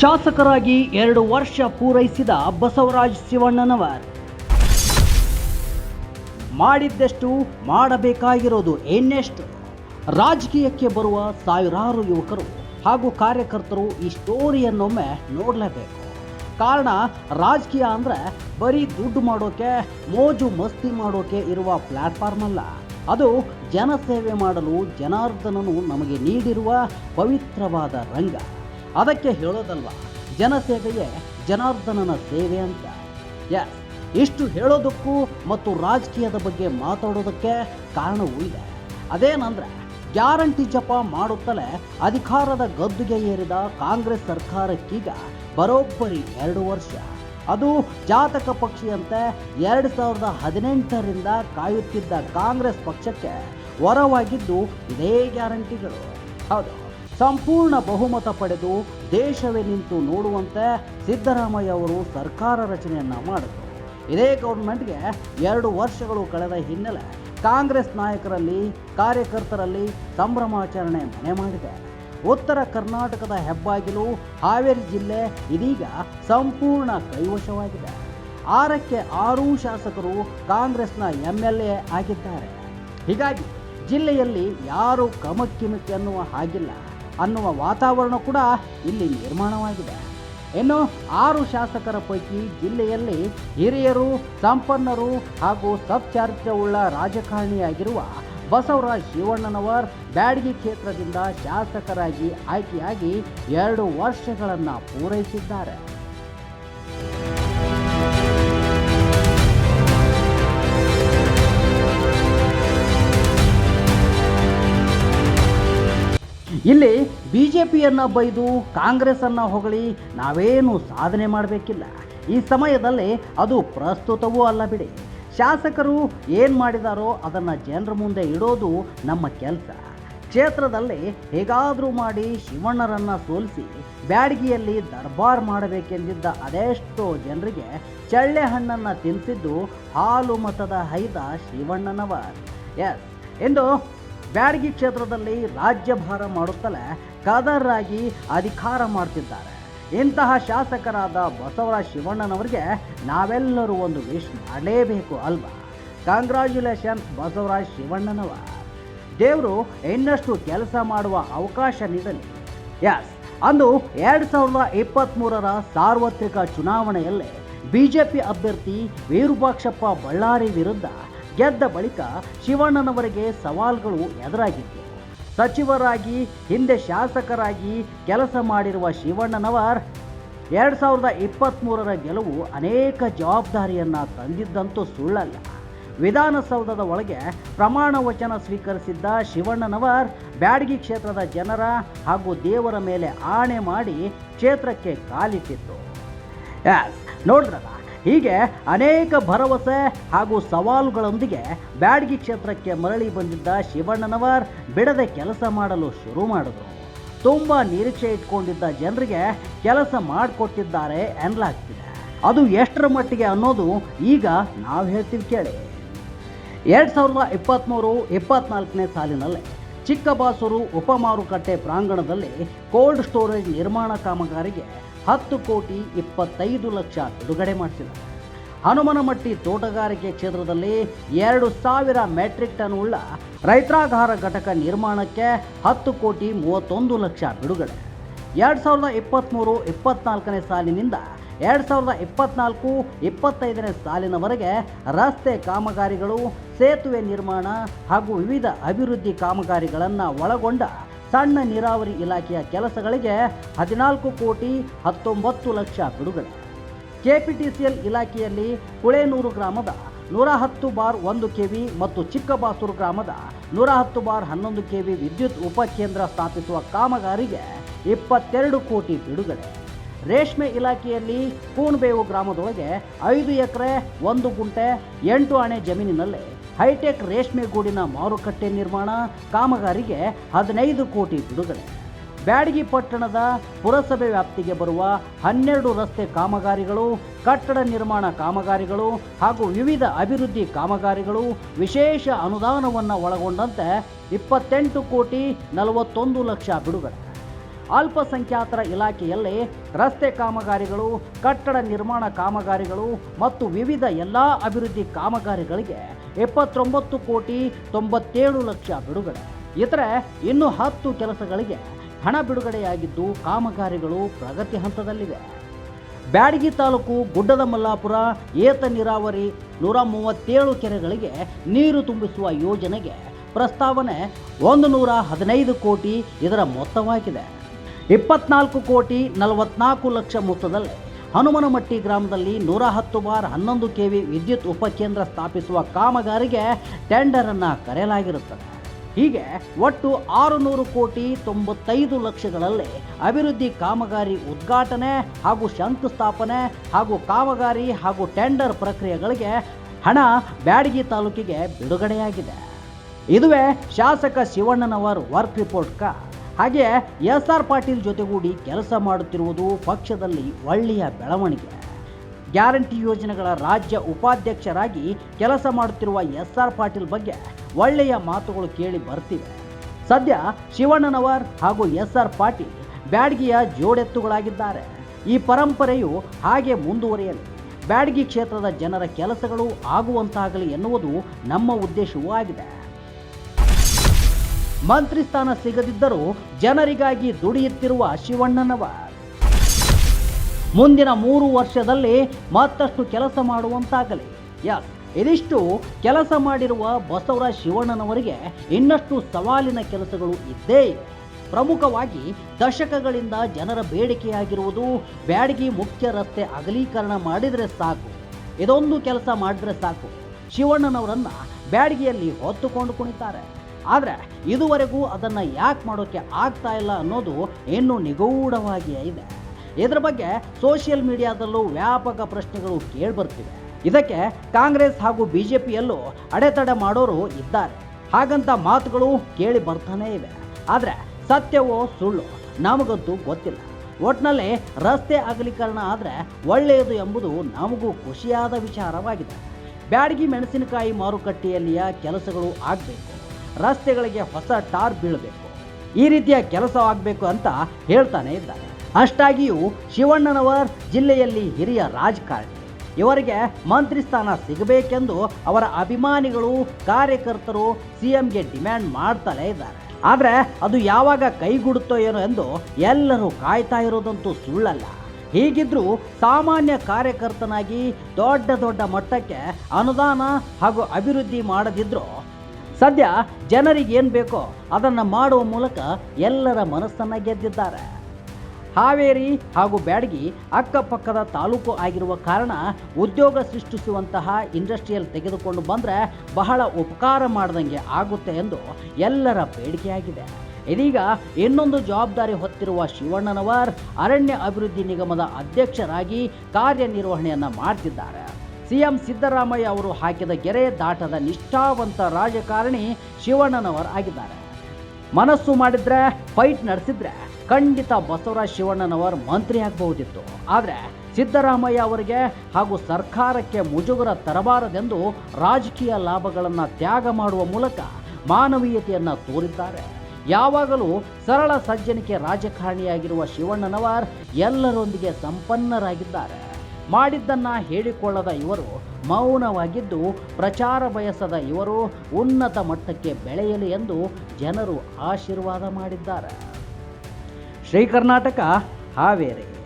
ಶಾಸಕರಾಗಿ ಎರಡು ವರ್ಷ ಪೂರೈಸಿದ ಬಸವರಾಜ್ ಶಿವಣ್ಣನವರ್. ಮಾಡಿದ್ದೆಷ್ಟು ಮಾಡಬೇಕಾಗಿರೋದು ಇನ್ನೆಷ್ಟು? ರಾಜಕೀಯಕ್ಕೆ ಬರುವ ಸಾವಿರಾರು ಯುವಕರು ಹಾಗೂ ಕಾರ್ಯಕರ್ತರು ಈ ಸ್ಟೋರಿಯನ್ನೊಮ್ಮೆ ನೋಡಲೇಬೇಕು. ಕಾರಣ, ರಾಜಕೀಯ ಅಂದರೆ ಬರೀ ದುಡ್ಡು ಮಾಡೋಕೆ, ಮೋಜು ಮಸ್ತಿ ಮಾಡೋಕೆ ಇರುವ ಪ್ಲ್ಯಾಟ್ಫಾರ್ಮ್ ಅಲ್ಲ ಅದು ಜನಸೇವೆ ಮಾಡಲು ಜನಾರ್ದನನು ನಮಗೆ ನೀಡಿರುವ ಪವಿತ್ರವಾದ ರಂಗ. ಅದಕ್ಕೆ ಹೇಳೋದಲ್ವ? ಜನಸೇವೆಯೇ ಜನಾರ್ದನನ ಸೇವೆ ಅಂತ. ಎಸ್ ಇಷ್ಟು ಹೇಳೋದಕ್ಕೂ ಮತ್ತು ರಾಜಕೀಯದ ಬಗ್ಗೆ ಮಾತಾಡೋದಕ್ಕೆ ಕಾರಣವೂ ಇದೆ ಅದೇನಂದ್ರೆ, ಗ್ಯಾರಂಟಿ ಜಪ ಮಾಡುತ್ತಲೇ ಅಧಿಕಾರದ ಗದ್ದುಗೆ ಏರಿದ ಕಾಂಗ್ರೆಸ್ ಸರ್ಕಾರಕ್ಕೀಗ ಬರೋಬ್ಬರಿ ಎರಡು ವರ್ಷ. ಅದು ಜಾತಕ ಪಕ್ಷಿಯಂತೆ ಎರಡು ಸಾವಿರದ ಹದಿನೆಂಟರಿಂದ ಕಾಯುತ್ತಿದ್ದ ಕಾಂಗ್ರೆಸ್ ಪಕ್ಷಕ್ಕೆ ವರವಾಗಿದ್ದು ಇದೇ ಗ್ಯಾರಂಟಿಗಳು. ಹೌದು. ಸಂಪೂರ್ಣ ಬಹುಮತ ಪಡೆದು ದೇಶವೇ ನಿಂತು ನೋಡುವಂತೆ ಸಿದ್ದರಾಮಯ್ಯ ಅವರು ಸರ್ಕಾರ ರಚನೆಯನ್ನು ಮಾಡಿದರು. ಇದೇ ಗೌರ್ಮೆಂಟ್ಗೆ ಎರಡು ವರ್ಷಗಳು ಕಳೆದ ಹಿನ್ನೆಲೆ ಕಾಂಗ್ರೆಸ್ ನಾಯಕರಲ್ಲಿ, ಕಾರ್ಯಕರ್ತರಲ್ಲಿ ಸಂಭ್ರಮಾಚರಣೆ ಮನೆ ಮಾಡಿದೆ. ಉತ್ತರ ಕರ್ನಾಟಕದ ಹೆಬ್ಬಾಗಿಲು ಹಾವೇರಿ ಜಿಲ್ಲೆ ಇದೀಗ ಸಂಪೂರ್ಣ ಕೈವಶವಾಗಿದೆ. ಆರಕ್ಕೆ ಆರೂ ಶಾಸಕರು ಕಾಂಗ್ರೆಸ್ನ ಎಂ ಎಲ್ ಎ ಆಗಿದ್ದಾರೆ. ಹೀಗಾಗಿ ಜಿಲ್ಲೆಯಲ್ಲಿ ಯಾರು ಕಮಕ್ಕಿಮಕ್ಕಿ ಅನ್ನುವ ಹಾಗಿಲ್ಲ. ಅನ್ನುವ ವಾತಾವರಣ ಕೂಡ ಇಲ್ಲಿ ನಿರ್ಮಾಣವಾಗಿದೆ. ಇನ್ನು ಆರು ಶಾಸಕರ ಪೈಕಿ ಜಿಲ್ಲೆಯಲ್ಲಿ ಹಿರಿಯರು, ಸಂಪನ್ನರು ಹಾಗೂ ಸತ್ಚಾರಿತ್ರ್ಯವುಳ್ಳ ರಾಜಕಾರಣಿಯಾಗಿರುವ ಬಸವರಾಜ್ ಶಿವಣ್ಣನವರ್ ಬ್ಯಾಡಗಿ ಕ್ಷೇತ್ರದಿಂದ ಶಾಸಕರಾಗಿ ಆಯ್ಕೆಯಾಗಿ ಎರಡು ವರ್ಷಗಳನ್ನು ಪೂರೈಸಿದ್ದಾರೆ. ಇಲ್ಲಿ ಬಿ ಜೆ ಪಿಯನ್ನು ಬೈದು ಕಾಂಗ್ರೆಸ್ಸನ್ನು ಹೊಗಳಿ ನಾವೇನು ಸಾಧನೆ ಮಾಡಬೇಕಿಲ್ಲ. ಈ ಸಮಯದಲ್ಲಿ ಅದು ಪ್ರಸ್ತುತವೂ ಅಲ್ಲ ಬಿಡಿ. ಶಾಸಕರು ಏನು ಮಾಡಿದಾರೋ ಅದನ್ನು ಜನರ ಮುಂದೆ ಇಡೋದು ನಮ್ಮ ಕೆಲಸ. ಕ್ಷೇತ್ರದಲ್ಲಿ ಹೇಗಾದರೂ ಮಾಡಿ ಶಿವಣ್ಣರನ್ನು ಸೋಲಿಸಿ ಬ್ಯಾಡಗಿಯಲ್ಲಿ ದರ್ಬಾರ್ ಮಾಡಬೇಕೆಂದಿದ್ದ ಅದೆಷ್ಟೋ ಜನರಿಗೆ ಚಳ್ಳೆ ಹಣ್ಣನ್ನು ತಿನ್ನಿಸಿದ್ದು ಹಾಲು ಮತದ ಹೈದ ಶಿವಣ್ಣನವರ್ ಎಸ್. ಎಂದು ಬ್ಯಾಡಗಿ ಕ್ಷೇತ್ರದಲ್ಲಿ ರಾಜ್ಯಭಾರ ಮಾಡುತ್ತಲೇ ಕದರಾಗಿ ಅಧಿಕಾರ ಮಾಡ್ತಿದ್ದಾರೆ. ಇಂತಹ ಶಾಸಕರಾದ ಬಸವರಾಜ ಶಿವಣ್ಣನವರಿಗೆ ನಾವೆಲ್ಲರೂ ಒಂದು ವಿಶ್ ಮಾಡಲೇಬೇಕು ಅಲ್ವಾ? ಕಂಗ್ರ್ಯಾಚುಲೇಷನ್ ಬಸವರಾಜ್ ಶಿವಣ್ಣನವ ದೇವರು ಇನ್ನಷ್ಟು ಕೆಲಸ ಮಾಡುವ ಅವಕಾಶ ನೀಡಲಿ. ಎಸ್ ಅಂದು ಎರಡು ಸಾವಿರದ ಇಪ್ಪತ್ತ್ಮೂರರ ಸಾರ್ವತ್ರಿಕ ಚುನಾವಣೆಯಲ್ಲಿ ಬಿಜೆಪಿ ಅಭ್ಯರ್ಥಿ ವಿರೂಪಾಕ್ಷಪ್ಪ ಬಳ್ಳಾರಿ ವಿರುದ್ಧ ಗೆದ್ದ ಬಳಿಕ ಶಿವಣ್ಣನವರಿಗೆ ಸವಾಲ್ಗಳು ಎದುರಾಗಿದ್ದವು ಸಚಿವರಾಗಿ, ಹಿಂದೆ ಶಾಸಕರಾಗಿ ಕೆಲಸ ಮಾಡಿರುವ ಶಿವಣ್ಣನವರ್ ಎರಡು ಸಾವಿರದ ಇಪ್ಪತ್ತ್ಮೂರರ ಗೆಲುವು ಅನೇಕ ಜವಾಬ್ದಾರಿಯನ್ನು ತಂದಿದ್ದಂತೂ ಸುಳ್ಳಲ್ಲ. ವಿಧಾನಸೌಧದ ಒಳಗೆ ಪ್ರಮಾಣ ವಚನ ಸ್ವೀಕರಿಸಿದ್ದ ಶಿವಣ್ಣನವರ್ ಬ್ಯಾಡಗಿ ಕ್ಷೇತ್ರದ ಜನರ ಹಾಗೂ ದೇವರ ಮೇಲೆ ಆಣೆ ಮಾಡಿ ಕ್ಷೇತ್ರಕ್ಕೆ ಕಾಲಿಟ್ಟಿತ್ತು. ಎಸ್ ನೋಡಿದ್ರಲ್ಲ ಹೀಗೆ ಅನೇಕ ಭರವಸೆ ಹಾಗೂ ಸವಾಲುಗಳೊಂದಿಗೆ ಬ್ಯಾಡಗಿ ಕ್ಷೇತ್ರಕ್ಕೆ ಮರಳಿ ಬಂದಿದ್ದ ಶಿವಣ್ಣನವರ್ ಬಿಡದೆ ಕೆಲಸ ಮಾಡಲು ಶುರು ಮಾಡಿದ್ರು. ತುಂಬ ನಿರೀಕ್ಷೆ ಇಟ್ಕೊಂಡಿದ್ದ ಜನರಿಗೆ ಕೆಲಸ ಮಾಡಿಕೊಟ್ಟಿದ್ದಾರೆ ಎನ್ನಲಾಗ್ತಿದೆ. ಅದು ಎಷ್ಟರ ಮಟ್ಟಿಗೆ ಅನ್ನೋದು ಈಗ ನಾವು ಹೇಳ್ತೀವಿ ಕೇಳಿ. ಎರಡು ಸಾವಿರದ ಇಪ್ಪತ್ತ್ಮೂರು ಇಪ್ಪತ್ತ್ನಾಲ್ಕನೇ ಸಾಲಿನಲ್ಲಿ ಚಿಕ್ಕಬಾಸೂರು ಉಪಮಾರುಕಟ್ಟೆ ಪ್ರಾಂಗಣದಲ್ಲಿ ಕೋಲ್ಡ್ ಸ್ಟೋರೇಜ್ ನಿರ್ಮಾಣ ಕಾಮಗಾರಿಗೆ ಹತ್ತು ಕೋಟಿ ಇಪ್ಪತ್ತೈದು ಲಕ್ಷ ಬಿಡುಗಡೆ ಮಾಡಿಸಿದ್ದಾರೆ ಹನುಮನಮಟ್ಟಿ ತೋಟಗಾರಿಕೆ ಕ್ಷೇತ್ರದಲ್ಲಿ ಎರಡು ಸಾವಿರ ಮೆಟ್ರಿಕ್ ಟನ್ ಉಳ್ಳ ರೈತಾಗಾರ ಘಟಕ ನಿರ್ಮಾಣಕ್ಕೆ ಹತ್ತು ಕೋಟಿ ಮೂವತ್ತೊಂದು ಲಕ್ಷ ಬಿಡುಗಡೆ. ಎರಡು ಸಾವಿರದ ಇಪ್ಪತ್ತ್ಮೂರು ಇಪ್ಪತ್ನಾಲ್ಕನೇ ಸಾಲಿನಿಂದ ಎರಡು ಸಾವಿರದ ಇಪ್ಪತ್ನಾಲ್ಕು ಇಪ್ಪತ್ತೈದನೇ ಸಾಲಿನವರೆಗೆ ರಸ್ತೆ ಕಾಮಗಾರಿಗಳು, ಸೇತುವೆ ನಿರ್ಮಾಣ ಹಾಗೂ ವಿವಿಧ ಅಭಿವೃದ್ಧಿ ಕಾಮಗಾರಿಗಳನ್ನು ಒಳಗೊಂಡ ಸಣ್ಣ ನೀರಾವರಿ ಇಲಾಖೆಯ ಕೆಲಸಗಳಿಗೆ ಹದಿನಾಲ್ಕು ಕೋಟಿ ಹತ್ತೊಂಬತ್ತು ಲಕ್ಷ ಬಿಡುಗಡೆ. ಕೆಪಿಟಿಸಿಎಲ್ ಇಲಾಖೆಯಲ್ಲಿ ಕುಳೇನೂರು ಗ್ರಾಮದ ನೂರ ಹತ್ತು ಬಾರ್ ಒಂದು ಕೆವಿ ಮತ್ತು ಚಿಕ್ಕಬಾಸೂರು ಗ್ರಾಮದ ನೂರ ಹತ್ತು ಬಾರ್ ಹನ್ನೊಂದು ಕೆ ವಿ ವಿದ್ಯುತ್ ಉಪಕೇಂದ್ರ ಸ್ಥಾಪಿಸುವ ಕಾಮಗಾರಿಗೆ ಇಪ್ಪತ್ತೆರಡು ಕೋಟಿ ಬಿಡುಗಡೆ. ರೇಷ್ಮೆ ಇಲಾಖೆಯಲ್ಲಿ ಕೂಣ್ಬೇವು ಗ್ರಾಮದೊಳಗೆ ಐದು ಎಕರೆ, ಒಂದು ಗುಂಟೆ, ಎಂಟು ಅಣೆ ಜಮೀನಿನಲ್ಲಿ ಹೈಟೆಕ್ ರೇಷ್ಮೆ ಗೂಡಿನ ಮಾರುಕಟ್ಟೆ ನಿರ್ಮಾಣ ಕಾಮಗಾರಿಗೆ ಹದಿನೈದು ಕೋಟಿ ಬಿಡುಗಡೆ. ಬ್ಯಾಡಗಿ ಪಟ್ಟಣದ ಪುರಸಭೆ ವ್ಯಾಪ್ತಿಗೆ ಬರುವ ಹನ್ನೆರಡು ರಸ್ತೆ ಕಾಮಗಾರಿಗಳು, ಕಟ್ಟಡ ನಿರ್ಮಾಣ ಕಾಮಗಾರಿಗಳು ಹಾಗೂ ವಿವಿಧ ಅಭಿವೃದ್ಧಿ ಕಾಮಗಾರಿಗಳು ವಿಶೇಷ ಅನುದಾನವನ್ನು ಒಳಗೊಂಡಂತೆ ಇಪ್ಪತ್ತೆಂಟು ಕೋಟಿ ನಲವತ್ತೊಂದು ಲಕ್ಷ ಬಿಡುಗಡೆ. ಅಲ್ಪಸಂಖ್ಯಾತರ ಇಲಾಖೆಯಲ್ಲಿ ರಸ್ತೆ ಕಾಮಗಾರಿಗಳು, ಕಟ್ಟಡ ನಿರ್ಮಾಣ ಕಾಮಗಾರಿಗಳು ಮತ್ತು ವಿವಿಧ ಎಲ್ಲ ಅಭಿವೃದ್ಧಿ ಕಾಮಗಾರಿಗಳಿಗೆ ಎಪ್ಪತ್ತೊಂಬತ್ತು ಕೋಟಿ ತೊಂಬತ್ತೇಳು ಲಕ್ಷ ಬಿಡುಗಡೆ. ಇತರೆ ಇನ್ನು ಹತ್ತು ಕೆಲಸಗಳಿಗೆ ಹಣ ಬಿಡುಗಡೆಯಾಗಿದ್ದು ಕಾಮಗಾರಿಗಳು ಪ್ರಗತಿ ಹಂತದಲ್ಲಿವೆ. ಬ್ಯಾಡಗಿ ತಾಲೂಕು ಗುಡ್ಡದ ಮಲ್ಲಾಪುರ ಏತ ನೀರಾವರಿ ನೂರ ಮೂವತ್ತೇಳು ಕೆರೆಗಳಿಗೆ ನೀರು ತುಂಬಿಸುವ ಯೋಜನೆಗೆ ಪ್ರಸ್ತಾವನೆ ಒಂದು ನೂರ ಹದಿನೈದು ಕೋಟಿ ಇದರ ಮೊತ್ತವಾಗಿದೆ. ಇಪ್ಪತ್ನಾಲ್ಕು ಕೋಟಿ ನಲವತ್ನಾಲ್ಕು ಲಕ್ಷ ಮೊತ್ತದಲ್ಲಿ ಹನುಮನಮಟ್ಟಿ ಗ್ರಾಮದಲ್ಲಿ ನೂರ ಹತ್ತು ಬಾರ್ ಹನ್ನೊಂದು ಕೆ ವಿ ವಿದ್ಯುತ್ ಉಪಕೇಂದ್ರ ಸ್ಥಾಪಿಸುವ ಕಾಮಗಾರಿಗೆ ಟೆಂಡರನ್ನು ಕರೆಯಲಾಗಿರುತ್ತದೆ. ಹೀಗೆ ಒಟ್ಟು ಆರುನೂರು ಕೋಟಿ ತೊಂಬತ್ತೈದು ಲಕ್ಷಗಳಲ್ಲಿ ಅಭಿವೃದ್ಧಿ ಕಾಮಗಾರಿ ಉದ್ಘಾಟನೆ ಹಾಗೂ ಶಂಕುಸ್ಥಾಪನೆ ಹಾಗೂ ಕಾಮಗಾರಿ ಹಾಗೂ ಟೆಂಡರ್ ಪ್ರಕ್ರಿಯೆಗಳಿಗೆ ಹಣ ಬ್ಯಾಡಗಿ ತಾಲೂಕಿಗೆ ಬಿಡುಗಡೆಯಾಗಿದೆ. ಇದುವೇ ಶಾಸಕ ಶಿವಣ್ಣನವರ್ ವರ್ಕ್ ರಿಪೋರ್ಟ್ ಕಾ. ಹಾಗೆ ಎಸ್ ಆರ್ ಪಾಟೀಲ್ ಜೊತೆಗೂಡಿ ಕೆಲಸ ಮಾಡುತ್ತಿರುವುದು ಪಕ್ಷದಲ್ಲಿ ಒಳ್ಳೆಯ ಬೆಳವಣಿಗೆ. ಗ್ಯಾರಂಟಿ ಯೋಜನೆಗಳ ರಾಜ್ಯ ಉಪಾಧ್ಯಕ್ಷರಾಗಿ ಕೆಲಸ ಮಾಡುತ್ತಿರುವ ಎಸ್ ಆರ್ ಪಾಟೀಲ್ ಬಗ್ಗೆ ಒಳ್ಳೆಯ ಮಾತುಗಳು ಕೇಳಿ ಬರ್ತಿವೆ. ಸದ್ಯ ಶಿವಣ್ಣನವರ್ ಹಾಗೂ ಎಸ್ ಆರ್ ಪಾಟೀಲ್ ಬ್ಯಾಡ್ಗಿಯ ಜೋಡೆತ್ತುಗಳಾಗಿದ್ದಾರೆ. ಈ ಪರಂಪರೆಯು ಹಾಗೆ ಮುಂದುವರಿಯಲಿ. ಬ್ಯಾಡ್ಗಿ ಕ್ಷೇತ್ರದ ಜನರ ಕೆಲಸಗಳು ಆಗುವಂತಾಗಲಿ ಎನ್ನುವುದು ನಮ್ಮ ಉದ್ದೇಶವೂ ಆಗಿದೆ. ಮಂತ್ರಿ ಸ್ಥಾನ ಸಿಗದಿದ್ದರೂ ಜನರಿಗಾಗಿ ದುಡಿಯುತ್ತಿರುವ ಶಿವಣ್ಣನವರ್. ಮುಂದಿನ ಮೂರು ವರ್ಷದಲ್ಲಿ ಮತ್ತಷ್ಟು ಕೆಲಸ ಮಾಡುವಂತಾಗಲಿ. ಯಾ ಇದಿಷ್ಟು ಕೆಲಸ ಮಾಡಿರುವ ಬಸವರಾಜ್ ಶಿವಣ್ಣನವರಿಗೆ ಇನ್ನಷ್ಟು ಸವಾಲಿನ ಕೆಲಸಗಳು ಇದ್ದೇ ಇವೆ. ಪ್ರಮುಖವಾಗಿ ದಶಕಗಳಿಂದ ಜನರ ಬೇಡಿಕೆಯಾಗಿರುವುದು ಬ್ಯಾಡಗಿ ಮುಖ್ಯ ರಸ್ತೆ ಅಗಲೀಕರಣ ಮಾಡಿದರೆ ಸಾಕು. ಇದೊಂದು ಕೆಲಸ ಮಾಡಿದ್ರೆ ಸಾಕು. ಶಿವಣ್ಣನವರನ್ನು ಬ್ಯಾಡಗಿಯಲ್ಲಿ ಹೊತ್ತುಕೊಂಡು ಕುಣಿತಾರೆ. ಆದರೆ ಇದುವರೆಗೂ ಅದನ್ನು ಯಾಕೆ ಮಾಡೋಕ್ಕೆ ಆಗ್ತಾ ಇಲ್ಲ ಅನ್ನೋದು ಇನ್ನೂ ನಿಗೂಢವಾಗಿಯೇ ಇದೆ. ಇದರ ಬಗ್ಗೆ ಸೋಷಿಯಲ್ ಮೀಡಿಯಾದಲ್ಲೂ ವ್ಯಾಪಕ ಪ್ರಶ್ನೆಗಳು ಕೇಳಿಬರ್ತಿವೆ. ಇದಕ್ಕೆ ಕಾಂಗ್ರೆಸ್ ಹಾಗೂ ಬಿ ಜೆ ಪಿಯಲ್ಲೂ ಅಡೆತಡೆ ಮಾಡೋರು ಇದ್ದಾರೆ. ಹಾಗಂತ ಮಾತುಗಳು ಕೇಳಿ ಬರ್ತಾನೇ ಇವೆ. ಆದರೆ ಸತ್ಯವೋ ಸುಳ್ಳು ನಮಗಂತೂ ಗೊತ್ತಿಲ್ಲ. ಒಟ್ನಲ್ಲಿ ರಸ್ತೆ ಅಗಲೀಕರಣ ಆದರೆ ಒಳ್ಳೆಯದು ಎಂಬುದು ನಮಗೂ ಖುಷಿಯಾದ ವಿಚಾರವಾಗಿದೆ. ಬ್ಯಾಡಗಿ ಮೆಣಸಿನಕಾಯಿ ಮಾರುಕಟ್ಟೆಯಲ್ಲಿಯ ಕೆಲಸಗಳು ಆಗಬೇಕು. ರಸ್ತೆಗಳಿಗೆ ಹೊಸ ಟಾರ್ ಬೀಳಬೇಕು. ಈ ರೀತಿಯ ಕೆಲಸ ಆಗಬೇಕು ಅಂತ ಹೇಳ್ತಾನೆ ಇದ್ದಾರೆ ಅಷ್ಟಾಗಿಯೂ ಶಿವಣ್ಣನವರ್ ಜಿಲ್ಲೆಯಲ್ಲಿ ಹಿರಿಯ ರಾಜಕಾರಣಿ. ಇವರಿಗೆ ಮಂತ್ರಿ ಸ್ಥಾನ ಸಿಗಬೇಕೆಂದು ಅವರ ಅಭಿಮಾನಿಗಳು ಕಾರ್ಯಕರ್ತರು ಸಿಎಂಗೆ ಡಿಮ್ಯಾಂಡ್ ಮಾಡ್ತಲೇ ಇದ್ದಾರೆ. ಆದರೆ ಅದು ಯಾವಾಗ ಕೈಗೂಡುತ್ತೋ ಏನೋ ಎಂದು ಎಲ್ಲರೂ ಕಾಯ್ತಾ ಇರೋದಂತೂ ಸುಳ್ಳಲ್ಲ. ಹೀಗಿದ್ರೂ ಸಾಮಾನ್ಯ ಕಾರ್ಯಕರ್ತನಾಗಿ ದೊಡ್ಡ ದೊಡ್ಡ ಮಟ್ಟಕ್ಕೆ ಅನುದಾನ ಹಾಗೂ ಅಭಿವೃದ್ಧಿ ಮಾಡದಿದ್ರೂ ಸದ್ಯ ಜನರಿಗೆ ಏನು ಬೇಕೋ ಅದನ್ನು ಮಾಡುವ ಮೂಲಕ ಎಲ್ಲರ ಮನಸ್ಸನ್ನು ಗೆದ್ದಿದ್ದಾರೆ. ಹಾವೇರಿ ಹಾಗೂ ಬ್ಯಾಡಗಿ ಅಕ್ಕಪಕ್ಕದ ತಾಲೂಕು ಆಗಿರುವ ಕಾರಣ ಉದ್ಯೋಗ ಸೃಷ್ಟಿಸುವಂತಹ ಇಂಡಸ್ಟ್ರಿಯಲ್ ತೆಗೆದುಕೊಂಡು ಬಂದರೆ ಬಹಳ ಉಪಕಾರ ಮಾಡ್ದಂಗೆ ಆಗುತ್ತೆ ಎಂದು ಎಲ್ಲರ ಬೇಡಿಕೆಯಾಗಿದೆ. ಇದೀಗ ಇನ್ನೊಂದು ಜವಾಬ್ದಾರಿ ಹೊತ್ತಿರುವ ಶಿವಣ್ಣನವರ್ ಅರಣ್ಯ ಅಭಿವೃದ್ಧಿ ನಿಗಮದ ಅಧ್ಯಕ್ಷರಾಗಿ ಕಾರ್ಯನಿರ್ವಹಣೆಯನ್ನು ಮಾಡ್ತಿದ್ದಾರೆ. ಸಿಎಂ ಸಿದ್ದರಾಮಯ್ಯ ಅವರು ಹಾಕಿದ ಗೆರೆ ದಾಟದ ನಿಷ್ಠಾವಂತ ರಾಜಕಾರಣಿ ಶಿವಣ್ಣನವರ್ ಆಗಿದ್ದಾರೆ. ಮನಸ್ಸು ಮಾಡಿದ್ರೆ, ಫೈಟ್ ನಡೆಸಿದ್ರೆ ಖಂಡಿತ ಬಸವರಾಜ್ ಶಿವಣ್ಣನವರ್ ಮಂತ್ರಿ ಆಗಬಹುದಿತ್ತು. ಆದರೆ ಸಿದ್ದರಾಮಯ್ಯ ಅವರಿಗೆ ಹಾಗೂ ಸರ್ಕಾರಕ್ಕೆ ಮುಜುಗರ ತರಬಾರದೆಂದು ರಾಜಕೀಯ ಲಾಭಗಳನ್ನು ತ್ಯಾಗ ಮಾಡುವ ಮೂಲಕ ಮಾನವೀಯತೆಯನ್ನು ತೋರಿದ್ದಾರೆ. ಯಾವಾಗಲೂ ಸರಳ ಸಜ್ಜನಿಕೆ ರಾಜಕಾರಣಿಯಾಗಿರುವ ಶಿವಣ್ಣನವರ್ ಎಲ್ಲರೊಂದಿಗೆ ಸಂಪನ್ನರಾಗಿದ್ದಾರೆ. ಮಾಡಿದ್ದನ್ನ ಹೇಳಿಕೊಳ್ಳದ ಇವರು ಮೌನವಾಗಿದ್ದು ಪ್ರಚಾರ ಬಯಸದ ಇವರು ಉನ್ನತ ಮಟ್ಟಕ್ಕೆ ಬೆಳೆಯಲಿ ಎಂದು ಜನರು ಆಶೀರ್ವಾದ ಮಾಡಿದ್ದಾರೆ. ಶ್ರೀ ಕರ್ನಾಟಕ ಹಾವೇರಿ.